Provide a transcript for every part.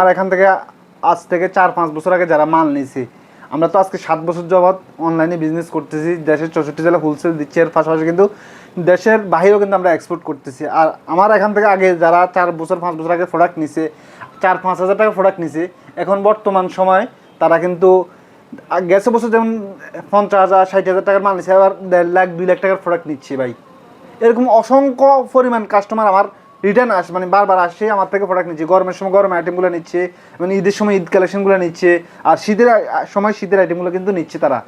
আর এখান থেকে আজ থেকে চার পাঁচ বছর আগে যারা মাল নিয়েছি, আমরা তো আজকে সাত বছর যাবৎ অনলাইনে বিজনেস করতেছি, দেশের চৌষট্টি জেলা হোলসেল দিচ্ছি, এর পাশাপাশি কিন্তু দেশের বাইরেও কিন্তু আমরা এক্সপোর্ট করতেছি। আর আমার এখান থেকে আগে যারা চার বছর, পাঁচ বছর আগে প্রোডাক্ট নিছে, চার পাঁচ হাজার টাকা প্রোডাক্ট নিছে, এখন বর্তমান সময় তারা কিন্তু গেছে বছর যেমন পঞ্চাশ হাজার, ষাট হাজার টাকার মাল নিচ্ছে আবার দেড় লাখ, দুই লাখ টাকার প্রোডাক্ট নিচ্ছে ভাই। এরকম অসংখ্য পরিমাণ কাস্টমার আমার রিটার্ন আসে মানে বারবার আসে আমার থেকে প্রোডাক্ট নিচ্ছে। গরমের সময় গরম আইটেমগুলো নিচ্ছে মানে ঈদের সময় ঈদ কালেকশনগুলো নিচ্ছে, আর শীতের সময় শীতের আইটেমগুলো কিন্তু নিচ্ছে তারা।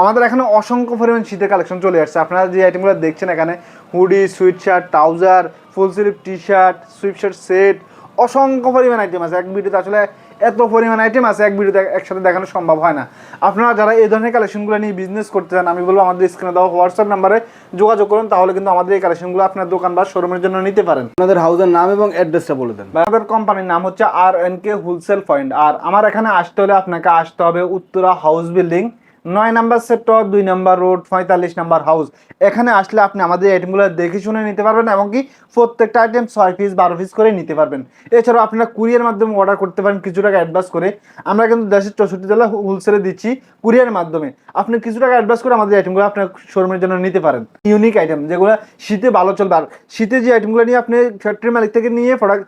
আমাদের এখানে অসংখ্য পরিমাণ শীতের কালেকশন চলে আসছে। আপনারা যে আইটেমগুলো দেখছেন এখানে hoodie sweatshirt trouser full sleeve T shirt sweatshirt set অসংখ্য পরিমাণ আইটেম আছে। এক ভিডিওতে আসলে এত পরিমাণ আইটেম আছে এক ভিডিওতে একসাথে দেখানো সম্ভব হয় না। আপনারা যারা এই ধরনের কালেকশনগুলো নিয়ে বিজনেস করতে চান আমি বলব আমাদের স্ক্রিনে দেওয়া হোয়াটসঅ্যাপ নাম্বারে যোগাযোগ করুন তাহলে কিন্তু আমাদের এই কালেকশনগুলো আপনার দোকান বা শোরুমের জন্য নিতে পারেন। আপনাদের হাউসের নাম এবং অ্যাড্রেসটা বলে দেন। আমাদের কোম্পানির নাম হচ্ছে R N K wholesale point আর আমার এখানে আসতে হলে আপনাকে আসতে হবে উত্তরা হাউস বিল্ডিং নয় নাম্বার সেক্টর, দুই নাম্বার রোড, পঁয়তাল্লিশ নাম্বার হাউস। এখানে আসলে আপনি আমাদের আইটেমগুলো দেখে শুনে নিতে পারবেন এবং কি প্রত্যেকটা আইটেম ছয় পিস বারো পিস করে নিতে পারবেন। এছাড়াও আপনারা কুরিয়ার মাধ্যমে অর্ডার করতে পারেন কিছু টাকা অ্যাডভান্স করে। আমরা কিন্তু দেশের চৌষট্টি জেলা হোলসেলে দিচ্ছি কুরিয়ার মাধ্যমে। আপনি কিছু টাকা অ্যাডভান্স করে আমাদের আইটেমগুলো আপনার শোরুমের জন্য নিতে পারেন। ইউনিক আইটেম যেগুলো শীতে ভালো চলবে। আর শীতে যে আইটেমগুলো নিয়ে আপনি ফ্যাক্টরি মালিক থেকে নিয়ে প্রোডাক্ট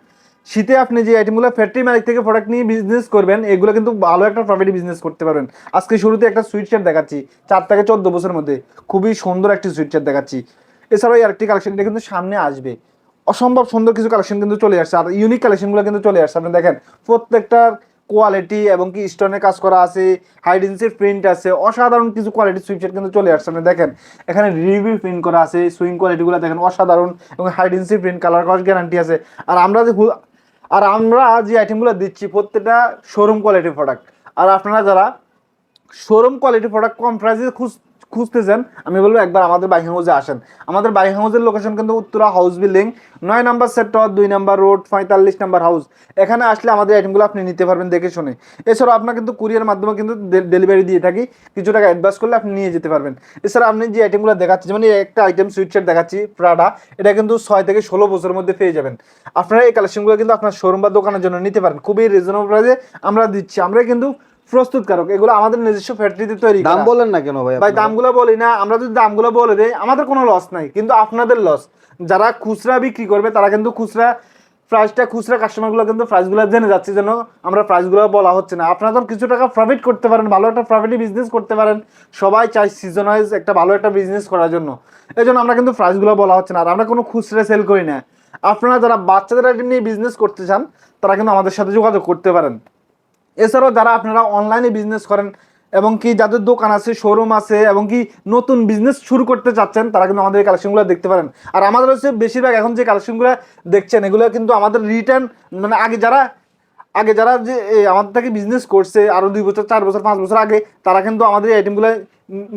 শীতে আপনি যে আইটেমগুলো ফ্যাক্টরি মালিক থেকে প্রোডাক্ট নিয়ে বিজনেস করবেন, এগুলো কিন্তু ভালো একটা প্রফিটে বিজনেস করতে পারবেন। আজকে শুরুতে একটা সুইট শার্ট দেখাচ্ছি, চার থেকে চোদ্দ বছরের মধ্যে। খুবই সুন্দর একটি সুইট শার্ট দেখাচ্ছি। এছাড়াও এই আরেকটি কালেকশন কিন্তু সামনে আসবে। অসম্ভব সুন্দর কিছু কালেকশন কিন্তু চলে আসছে, আর ইউনিক কালেকশনগুলো কিন্তু চলে আসছে। আপনি দেখেন প্রত্যেকটার কোয়ালিটি এবং কি স্টোনের কাজ করা আছে হাইডেন্সির প্রিন্ট আছে, অসাধারণ কিছু কোয়ালিটি সুইপশার্ট কিন্তু চলে আসছে। আপনি দেখেন, এখানে রিভিউ প্রিন্ট করা আছে সুইং কোয়ালিটিগুলো দেখেন অসাধারণ এবং হাইডেন্সির প্রিন্ট কালার কস গ্যারান্টি আছে। আর আমরা যে আর আমরা যে আইটেমগুলো দিচ্ছি, প্রত্যেকটা শোরুম কোয়ালিটির প্রোডাক্ট আর আপনারা যারা শোরুম কোয়ালিটি প্রোডাক্ট কম প্রাইসে খুঁজ খুঁজতেছেন, আমি বলব একবার আমাদের বাইক হাউসে আসেন। আমাদের বাইক হাউসের লোকেশন কিন্তু উত্তরা হাউস বিল্ডিং নয় নাম্বার সেক্টর দুই নাম্বার রোড পঁয়তাল্লিশ নাম্বার হাউস এখানে আসলে আমাদের আইটেমগুলো আপনি নিতে পারবেন দেখে শুনে। এছাড়াও আপনার কিন্তু কুরিয়ার মাধ্যমে কিন্তু ডেলিভারি দিয়ে থাকি। কিছু টাকা অ্যাডভান্স করলে আপনি নিয়ে যেতে পারবেন। এছাড়া আপনি যে আইটেমগুলো দেখাচ্ছি, যেমন একটা আইটেম সুইটশার্ট দেখাচ্ছি প্রাডা এটা কিন্তু ছয় থেকে ষোলো বছরের মধ্যে পেয়ে যাবেন। আপনারা এই কালেকশনগুলো কিন্তু আপনার শোরুম বা দোকানের জন্য নিতে পারেন। খুবই রিজনেবল প্রাইসে আমরা দিচ্ছি। আমরা কিন্তু প্রস্তুতকারক এগুলো আমাদের নিজস্ব ফ্যাক্টরিতে তৈরি দাম বলেন না কেন ভাই ভাই দামগুলো বলি না আমরা যদি দামগুলো বলে দেই আমাদের কোনো লস নাই কিন্তু আপনাদের লস যারা খুচরা বিক্রি করবে তারা কিন্তু খুচরা প্রাইসটা খুচরা কাস্টমারগুলো কিন্তু প্রাইসগুলো জেনে যাচ্ছে যেন আমরা প্রাইসগুলো বলা হচ্ছে না। আপনারা তো কিছু টাকা প্রফিট করতে পারেন ভালো একটা প্রফিটে বিজনেস করতে পারেন সবাই চাই সিজন ওয়াইজ একটা ভালো একটা বিজনেস করার জন্য। এই জন্য আমরা কিন্তু প্রাইসগুলো বলা হচ্ছে না আর আমরা কোনো খুচরা সেল করি না। আপনারা যারা বাচ্চাদের আইটেম নিয়ে বিজনেস করতে চান তারা কিন্তু আমাদের সাথে যোগাযোগ করতে পারেন। এছাড়াও যারা আপনারা অনলাইনে বিজনেস করেন এবং কি যাদের দোকান আছে শোরুম আছে এবং কি নতুন বিজনেস শুরু করতে চাচ্ছেন, তারা কিন্তু আমাদের এই কালেকশনগুলো দেখতে পারেন। আর আমাদের হচ্ছে বেশিরভাগ এখন যে কালেকশনগুলো দেখছেন, এগুলো কিন্তু আমাদের রিটার্ন মানে আগে যারা আগে যারা যে আমাদের থেকে বিজনেস করছে আরও দুই বছর, চার বছর, পাঁচ বছর আগে, তারা কিন্তু আমাদের এই আইটেমগুলো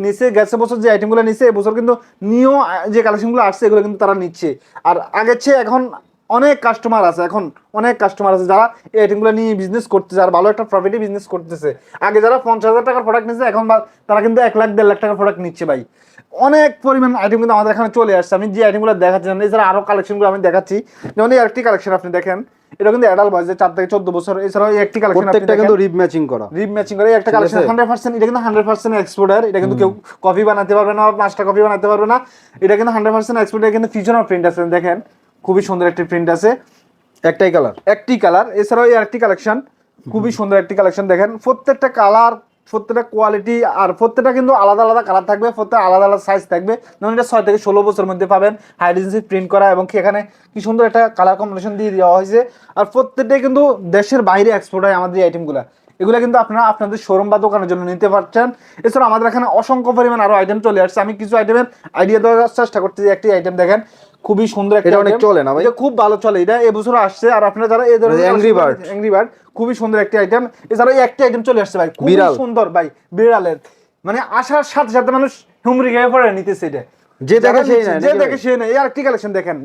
নিচে গেছে বছর যে আইটেমগুলো নিচ্ছে এবছর কিন্তু নিয়েও যে কালেকশনগুলো আসছে, এগুলো কিন্তু তারা নিচ্ছে। আর আগের চেয়ে এখন অনেক কাস্টমার আছে এখন অনেক কাস্টমার আছে যারা এই আইটেমগুলো নিয়ে বিজনেস করতেছে আর ভালো একটা প্রফিটে বিজনেস করতেছে। আগে যারা পঞ্চাশ হাজার টাকার প্রোডাক্ট নিচ্ছে এখন তারা কিন্তু এক লাখ দেড় লাখ টাকার প্রোডাক্ট নিচ্ছে ভাই। অনেক পরিমাণ আইটেম কিন্তু আমাদের এখানে চলে আসছে। আমি যে আইটেমগুলো দেখাচ্ছি এছাড়া আরও কালেকশনগুলো আমি দেখাচ্ছি যেমন এই একটি কালেকশন আপনি দেখেন এটা কিন্তু অ্যাডাল্ট বয়স চার থেকে চোদ্দ বছর এছাড়াও একটি কালেকশন প্রত্যেকটা কিন্তু রিপ ম্যাচিং করা। রিপ ম্যাচিং করে একটা কালেকশন হান্ড্রেড পার্সেন্ট এটা কিন্তু হান্ড্রেড পার্সেন্ট এক্সপোর্টার এটা কিন্তু কেউ কফি বানাতে পারবে না পাঁচটা কফি বানাতে পারবে না এটা কিন্তু হান্ড্রেড পার্সেন্ট এক্সপোর্টার কিন্তু ফিউশনাল প্রিন্ট আছে দেখেন। খুবই সুন্দর একটি প্রিন্ট আছে। একটাই কালার একটি কালার এছাড়াও এই আরেকটি কালেকশন খুবই সুন্দর একটি কালেকশন দেখেন। প্রত্যেকটা কালার প্রত্যেকটা কোয়ালিটি আর প্রত্যেকটা কিন্তু আলাদা আলাদা কালার থাকবে প্রত্যেক আলাদা আলাদা সাইজ থাকবে। যেমন এটা ছয় থেকে ষোলো বছরের মধ্যে পাবেন। হাইডেন্সি প্রিন্ট করা এবং কি এখানে কি সুন্দর একটা কালার কম্বিনেশন দিয়ে দেওয়া হয়েছে। আর প্রত্যেকটাই কিন্তু দেশের বাইরে এক্সপোর্ট হয় আমাদের এই আইটেমগুলো এগুলো কিন্তু আপনারা আপনাদের শোরুম বা দোকানের জন্য নিতে পারছেন। এছাড়া আমাদের এখানে অসংখ্য পরিমাণ আরও আইটেম চলে আসছে। আমি কিছু আইটেমের আইডিয়া দেওয়ার চেষ্টা করতেছি। একটি আইটেম দেখেন। খুবই সুন্দর একটা অনেক চলে না ভাই? খুব ভালো চলে। এটা এবছর আসছে। আর আপনারা যারা এই ধরনের Angry Bird। অ্যাংরি বার্ড খুবই সুন্দর একটি আইটেম এছাড়াও এই একটা আইটেম চলে আসছে ভাই। খুবই সুন্দর ভাই বিড়ালের। মানে আসার সাথে সাথে মানুষ হুমরি গায়ে পড়ে নিতেছে এটা। যে দেখে সেই নেয়, যে দেখে ভাই? সে নেয়। এই কালেকশন দেখেন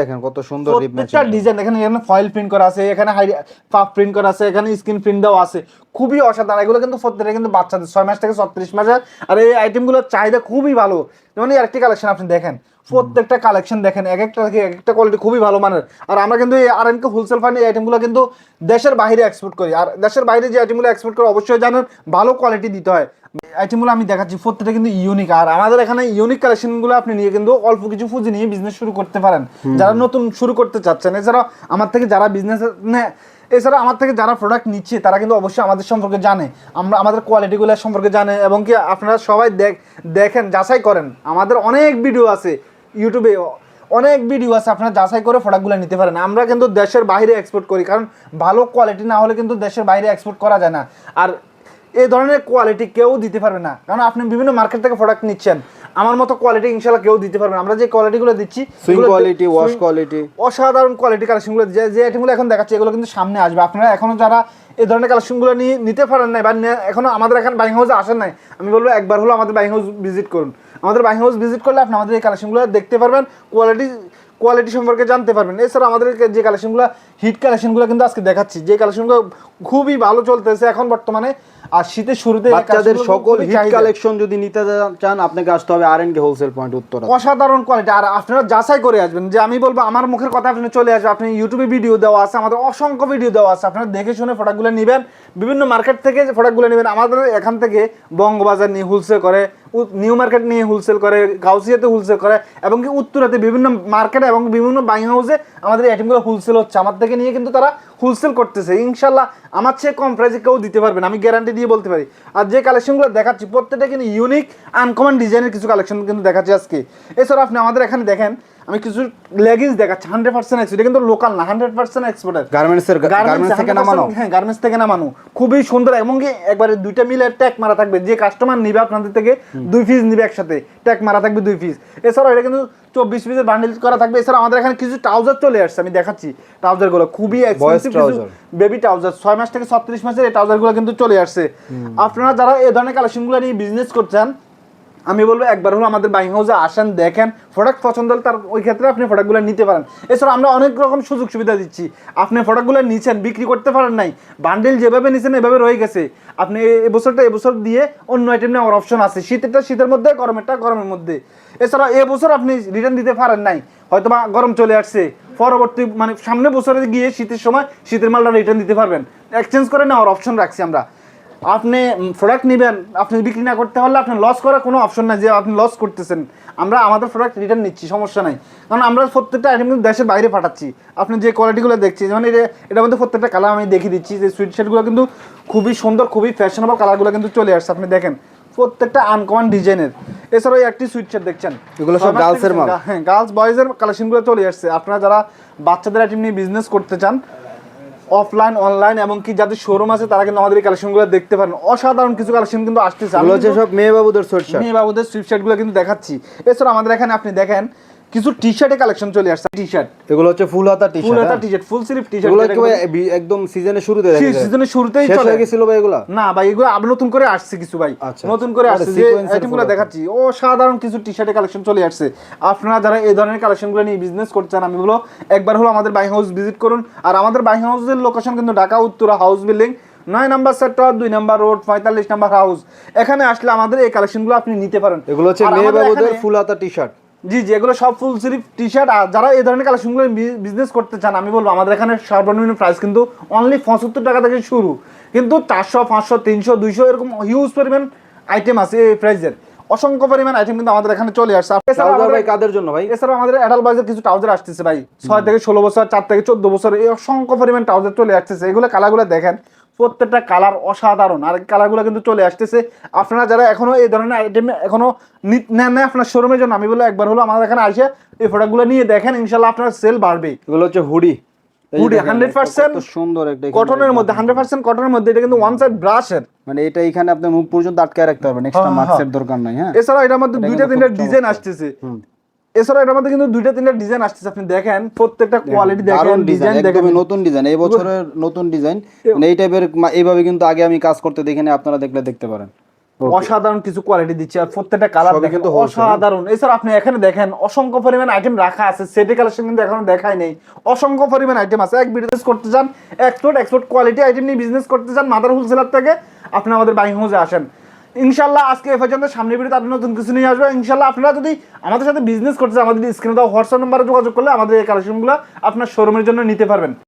দেখেন কত সুন্দর রিপ প্রত্যেকটা ডিজাইন এখানে এখানে ফয়েল প্রিন্ট করা আছে এখানে হাই পাফ প্রিন্ট করা আছে এখানে স্ক্রিন প্রিন্ট দেওয়া আছে। খুবই অসাধারণ। এগুলো কিন্তু প্রত্যেকটা কিন্তু বাচ্চাদের ছয় মাস থেকে ছত্রিশ মাসের। আর এই আইটেমগুলোর চাহিদা খুবই ভালো। যেমন এই আরেকটি কালেকশন আপনি দেখেন। প্রত্যেকটা কালেকশন দেখেন এক একটা থেকে এক একটা কোয়ালিটি খুবই ভালো মানের। আর আমরা কিন্তু এই আর এনকে হোলসেল ফান্ড এই আইটেমগুলো কিন্তু দেশের বাইরে এক্সপোর্ট করি। আর দেশের বাইরে যে আইটেমগুলো এক্সপোর্ট করে অবশ্যই জানেন ভালো কোয়ালিটি দিতে হয়। আইটেমগুলো আমি দেখাচ্ছি প্রত্যেকটা কিন্তু ইউনিক আর আমাদের এখানে ইউনিক কালেকশনগুলো আপনি নিয়ে কিন্তু অল্প কিছু পুঁজি নিয়ে বিজনেস শুরু করতে পারেন। যারা নতুন শুরু করতে চাচ্ছেন এছাড়াও আমার থেকে যারা বিজনেস এছাড়া আমার থেকে যারা প্রোডাক্ট নিচ্ছে তারা কিন্তু অবশ্যই আমাদের সম্পর্কে জানে। আমরা আমাদের কোয়ালিটিগুলো সম্পর্কে জানে। এবং কি আপনারা সবাই দেখ দেখেন যাচাই করেন। আমাদের অনেক ভিডিও আছে। ইউটিউবে অনেক ভিডিও আছে আপনারা যাচাই করে প্রোডাক্টগুলো নিতে পারেন। আমরা কিন্তু দেশের বাইরে এক্সপোর্ট করি কারণ ভালো কোয়ালিটি না হলে কিন্তু দেশের বাইরে এক্সপোর্ট করা যায় না। আর এই ধরনের কোয়ালিটি কেউ দিতে পারবে না কারণ আপনি বিভিন্ন মার্কেট থেকে প্রোডাক্ট নিচ্ছেন। আমার মতো কোয়ালিটি ইনশাল্লাহ কেউ দিতে পারবে না। আমরা যে কোয়ালিটিগুলো দিচ্ছি কোয়ালিটি ওয়াশ কোয়ালিটি অসাধারণ কোয়ালিটি কালেকশনগুলো যে যে আইটেমগুলো এখন দেখাচ্ছি এগুলো কিন্তু সামনে আসবে। আপনারা এখনও যারা এই ধরনের কালেকশনগুলো নিয়ে নিতে পারেন নাই বা এখনও আমাদের এখানে বাইং হাউসে আসেন নাই আমি বলব একবার হলো আমাদের বাইং হাউস ভিজিট করুন। আমাদের বাইং হাউস ভিজিট করলে আপনি আমাদের এই কালেকশনগুলো দেখতে পারবেন কোয়ালিটি কোয়ালিটি সম্পর্কে জানতে পারবেন। এছাড়া আমাদের যে কালেকশনগুলো হিট কালেকশনগুলো কিন্তু আজকে দেখাচ্ছি। যে কালেকশনগুলো খুবই ভালো চলতেছে এখন বর্তমানে আর শীতের শুরুতে বাচ্চাদের সকল হিট কালেকশন যদি নিতে চান আপনাকে আসতে হবে R N K wholesale point উত্তর। অসাধারণ কোয়ালিটি আর আপনারা যাচাই করে আসবেন যে আমি বলব আমার মুখের কথা আপনি চলে আসবে আপনি ইউটিউবে ভিডিও দেওয়া আছে আমাদের অসংখ্য ভিডিও দেওয়া আছে। আপনারা দেখে শুনে প্রোডাক্টগুলো নেবেন। বিভিন্ন মার্কেট থেকে প্রোডাক্টগুলো নেবেন আমাদের এখান থেকে বঙ্গবাজার নিয়ে হোলসেল করে নিউ মার্কেট নিয়ে হোলসেল করে, গাউসিয়াতে হোলসেল করে এবং কি উত্তরাতে বিভিন্ন মার্কেটে এবং বিভিন্ন বাইং হাউসে আমাদের আইটেমগুলো হোলসেল হচ্ছে। আমার থেকে নিয়ে কিন্তু তারা হোলসেল করতেছে। ইনশাল্লাহ আমার চেয়ে কম প্রাইসে কেউ দিতে পারবে না। আমি গ্যারান্টি দিয়ে বলতে পারি। আর যে কালেকশনগুলো দেখাচ্ছি, প্রত্যেকটা কিন্তু ইউনিক আনকমন ডিজাইনের কিছু কালেকশন কিন্তু দেখাচ্ছি আজকে। এছাড়া আপনি আমাদের এখানে দেখেন আমি কিছু লেগিংস দেখাচ্ছি হান্ড্রেড পার্সেন্ট এক্সপোর্ট কিন্তু লোকাল না হান্ড্রেড পার্সেন্ট এক্সপোর্টের গার্মেন্টসের গার্মেন্টস থেকে নামানো? হ্যাঁ গার্মেন্টস থেকে নামানো। খুবই সুন্দর এবং কি একবারে দুইটা মিলে ট্যাগ মারা থাকবে যে কাস্টমার নিবে আপনাদের থেকে দুই পিস নিবে একসাথে ট্যাগ মারা থাকবে দুই পিস এছাড়াও এটা কিন্তু চব্বিশ পিসের বান্ডিল করা থাকবে এছাড়া আমাদের এখানে কিছু ট্রাউজার চলে আসছে আমি দেখাচ্ছি ট্রাউজারগুলো খুবই এক্সপেন্সিভ কিছু বেবি ট্রাউজার ছয় মাস থেকে ছত্রিশ মাসের এই ট্রাউজারগুলো কিন্তু চলে আসছে। আপনারা যারা এই ধরনের কালেকশনগুলো নিয়ে বিজনেস করছেন আমি বলব একবার হলো আমাদের বাইং হাউসে আসেন, দেখেন প্রোডাক্ট পছন্দ হলে তার ওই ক্ষেত্রে আপনি প্রোডাক্টগুলো নিতে পারেন। এছাড়া আমরা অনেক রকম সুযোগ সুবিধা দিচ্ছি। আপনি প্রোডাক্টগুলো নিচ্ছেন বিক্রি করতে পারেন নাই বান্ডেল যেভাবে নিছেন এভাবে রয়ে গেছে। আপনি এবছরটা এবছর দিয়ে অন্য আইটেম নেওয়ার অপশন আছে। শীতেরটা শীতের মধ্যে, গরমেরটা গরমের মধ্যে। এছাড়া এবছর আপনি রিটার্ন দিতে পারেন নাই হয়তো বা গরম চলে আসছে। পরবর্তী মানে সামনে বছরে গিয়ে শীতের সময় শীতের মালটা রিটার্ন দিতে পারবেন। এক্সচেঞ্জ করে নেওয়ার অপশন রাখছি আমরা। আপনি প্রোডাক্ট নেবেন আপনি বিক্রি না করতে পারলে আপনি লস করার কোনো অপশন নাই যে আপনি লস করতেছেন। আমরা আমাদের প্রোডাক্ট রিটার্ন নিচ্ছি সমস্যা নাই। কারণ আমরা প্রত্যেকটা আইটেম কিন্তু দেশের বাইরে পাঠাচ্ছি। আপনি যে কোয়ালিটিগুলো দেখছি যেমন এটা এটার মধ্যে প্রত্যেকটা কালার আমি দেখিয়ে দিচ্ছি যে সুইট শার্টগুলো কিন্তু খুবই সুন্দর খুবই ফ্যাশনেবল কালারগুলো কিন্তু চলে আসছে আপনি দেখেন। প্রত্যেকটা আনকমন ডিজাইনের এছাড়াও একটি সুইট শার্ট দেখছেন। এগুলো সব এর মাল? হ্যাঁ গার্লস বয়েজের কালেকশনগুলো চলে আসছে। আপনারা যারা বাচ্চাদের আইটেম নিয়ে বিজনেস করতে চান অফলাইন অনলাইন এবং কি যাদের শোরুম আছে তারা কিন্তু আমাদের এই কালেকশনগুলো দেখতে পারেন। অসাধারণ কিছু কালেকশন কিন্তু আসতেছে। আমি এগুলো হচ্ছে সব মেয়ে বাবুদের সোয়েটশার্ট মেয়ে বাবুদের সুইট শার্টগুলো কিন্তু দেখাচ্ছি। এছাড়া আমাদের এখানে আপনি দেখেন কিছু টি শার্টের কালেকশন চলে আসছে টি শার্ট এগুলো হচ্ছে ফুল হাতা টি শার্ট ফুল হাতা T shirt full sleeve T shirt এগুলো কি একদম সিজনের শুরুতে দেখা যায়? সিজনের শুরুতেই চলে। গেছিল ভাই এগুলা? না ভাই এগুলো আবার নতুন করে আসছে কিছু ভাই। আচ্ছা, নতুন করে মানে আসছে যে আইটেমগুলো দেখাচ্ছি। ও সাধারণ কিছু টি শার্টের কালেকশন চলে আসছে। আপনারা যারা এই ধরনের কালেকশনগুলো নিয়ে বিজনেস করছেন আমি বলো একবার হলো আমাদের বাই হাউস ভিজিট করুন। আর আমাদের বাই হাউসের লোকেশন কিন্তু ঢাকা উত্তরা হাউস বিল্ডিং নয় নাম্বার সেক্টর দুই নাম্বার রোড পঁয়তাল্লিশ নাম্বার হাউস এখানে আসলে আমাদের এই কালেকশনগুলো আপনি নিতে পারেন। এগুলো হচ্ছে মেয়ে বাবুদের ফুল হাতা টি শার্ট জি জি এগুলো সব ফুল স্লিভ টি শার্ট আর যারা এই ধরনের কালেকশনগুলো বিজনেস করতে চান আমি বলব আমাদের এখানে সর্বনিম্ন প্রাইস কিন্তু অনলি পঁচাত্তর টাকা থেকে শুরু। কিন্তু চারশো পাঁচশো তিনশো দুইশো এরকম হিউজ পরিমাণ আইটেম আছে এই প্রাইসের অসংখ্য পরিমাণ আইটেম কিন্তু আমাদের এখানে চলে আসছে। ট্রাউজার ভাই কাদের জন্য ভাই? এছাড়াও আমাদের অ্যাডাল বয়েজের কিছু ট্রাউজার আসতেছে ভাই। ছয় থেকে ষোলো বছর চার থেকে চোদ্দ বছর এই অসংখ্য পরিমাণ ট্রাউজার চলে আসতেছে। এগুলো কালারগুলো দেখেন। প্রত্যেকটা কালার অসাধারণ। আর কালারগুলো কিন্তু চলে আসতেছে। আপনারা যারা এখনও এই ধরনের আইটেম এখনও নেন না আপনার শোরুমের জন্য আমি বলে একবার হলো আমাদের এখানে আসে এই প্রোডাক্টগুলো নিয়ে দেখেন ইনশাল্লাহ আপনার সেল বাড়বে। এগুলো হচ্ছে হুডি Hoodie, 100% সুন্দর একটা কটনের মধ্যে হান্ড্রেড পার্সেন্ট কটনের মধ্যে এটা কিন্তু ওয়ান সাইড ব্রাশের মানে এটা এখানে আপনি মুখ পর্যন্ত আটকায় রাখতে পারবেন এক্সট্রা হ্যাঁ, মাস্কের দরকার নাই হ্যাঁ? এছাড়াও এটার মধ্যে দুইটা তিনটা ডিজাইন আসতেছে। হুম। এছাড়াও এটার মধ্যে কিন্তু দুইটা তিনটা ডিজাইন আপনি দেখেন প্রত্যেকটা কোয়ালিটি দেখেন ডিজাইন দেখেন। নতুন ডিজাইন এই বছরের নতুন ডিজাইন মানে এই টাইপের এইভাবে কিন্তু আগে আমি কাজ করতে দেখিনি আপনারা দেখলে দেখতে পারেন। অসাধারণ কিছু কোয়ালিটি দিচ্ছে আর প্রত্যেকটা কালার দেখেন অসাধারণ। এছাড়া আপনি এখানে দেখেন অসংখ্য পরিমাণ আইটেম রাখা আছে সেটি কালেকশন কিন্তু এখনও দেখাই নেই। অসংখ্য পরিমাণ আইটেম আছে। এক বিজনেস করতে চান এক্সপোর্ট এক্সপোর্ট কোয়ালিটি আইটেম নিয়ে বিজনেস করতে চান মাদার হোলসেলার থেকে আপনি আমাদের বাইং হাউসে আসেন। ইনশাল্লাহ আজকে এ পর্যন্ত সামনে ভিডিওতে আপনি নতুন কিছু নিয়ে আসবে। ইনশাল্লাহ আপনারা যদি আমাদের সাথে বিজনেস করতে চান, আমাদের স্ক্রিনে দেওয়া হোয়াটসঅ্যাপ নাম্বারে যোগাযোগ করলে আমাদের এই কালেকশনগুলো আপনার শোরুমের জন্য নিতে পারবেন।